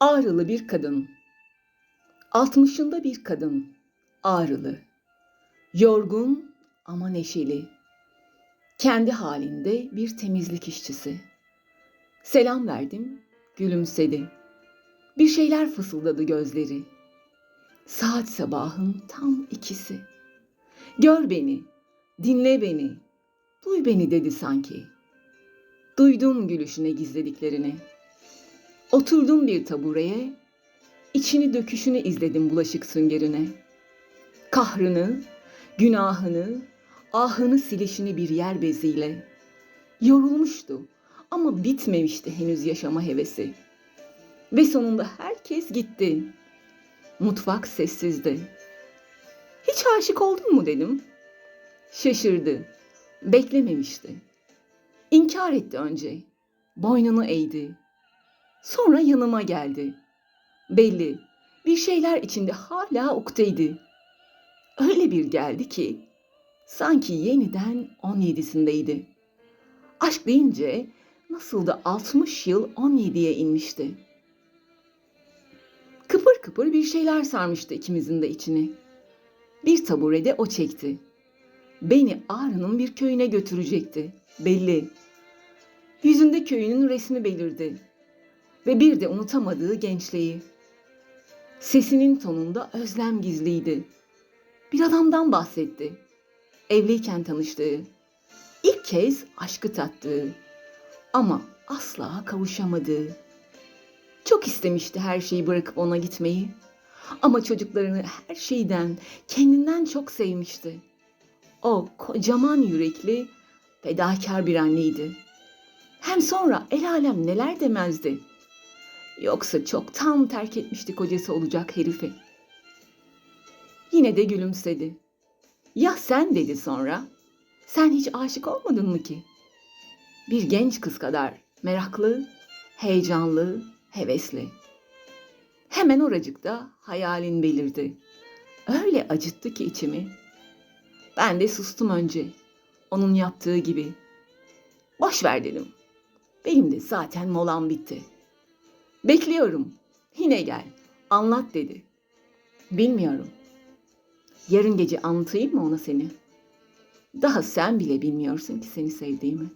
Ağrılı bir kadın. Altmışında bir kadın. Ağrılı. Yorgun ama neşeli. Kendi halinde bir temizlik işçisi. Selam verdim, gülümsedi. Bir şeyler fısıldadı gözleri. Saat sabahın tam ikisi. Gör beni, dinle beni, duy beni dedi sanki. Duydum gülüşüne gizlediklerini. Oturdum bir tabureye, içini döküşünü izledim bulaşık süngerine. Kahrını, günahını, ahını silişini bir yer beziyle. Yorulmuştu ama bitmemişti henüz yaşama hevesi. Ve sonunda herkes gitti. Mutfak sessizdi. Hiç aşık oldun mu dedim. Şaşırdı. Beklememişti. İnkar etti önce. Boynunu eğdi. Sonra yanıma geldi. Belli, bir şeyler içinde hala ukteydi. Öyle bir geldi ki sanki yeniden 17'sindeydi. Aşk deyince nasıl da 60 yıl 17'ye inmişti. Kıpır kıpır bir şeyler sarmıştı ikimizin de içini. Bir taburede o çekti. Beni Ağrı'nın bir köyüne götürecekti. Belli. Yüzünde köyünün resmi belirdi. Ve bir de unutamadığı gençliği. Sesinin tonunda özlem gizliydi. Bir adamdan bahsetti. Evliyken tanıştığı. İlk kez aşkı tattığı. Ama asla kavuşamadığı. Çok istemişti her şeyi bırakıp ona gitmeyi. Ama çocuklarını her şeyden, kendinden çok sevmişti. O kocaman yürekli, fedakar bir anneydi. Hem sonra el alem neler demezdi. Yoksa çoktan terk etmişti kocası olacak herifi. Yine de gülümsedi. Ya sen dedi sonra. Sen hiç aşık olmadın mı ki? Bir genç kız kadar meraklı, heyecanlı, hevesli. Hemen oracıkta hayalin belirdi. Öyle acıttı ki içimi. Ben de sustum önce. Onun yaptığı gibi. Boş ver dedim. Benim de zaten molam bitti. Bekliyorum. Yine gel. Anlat dedi. Bilmiyorum. Yarın gece anlatayım mı ona seni? Daha sen bile bilmiyorsun ki seni sevdiğimi.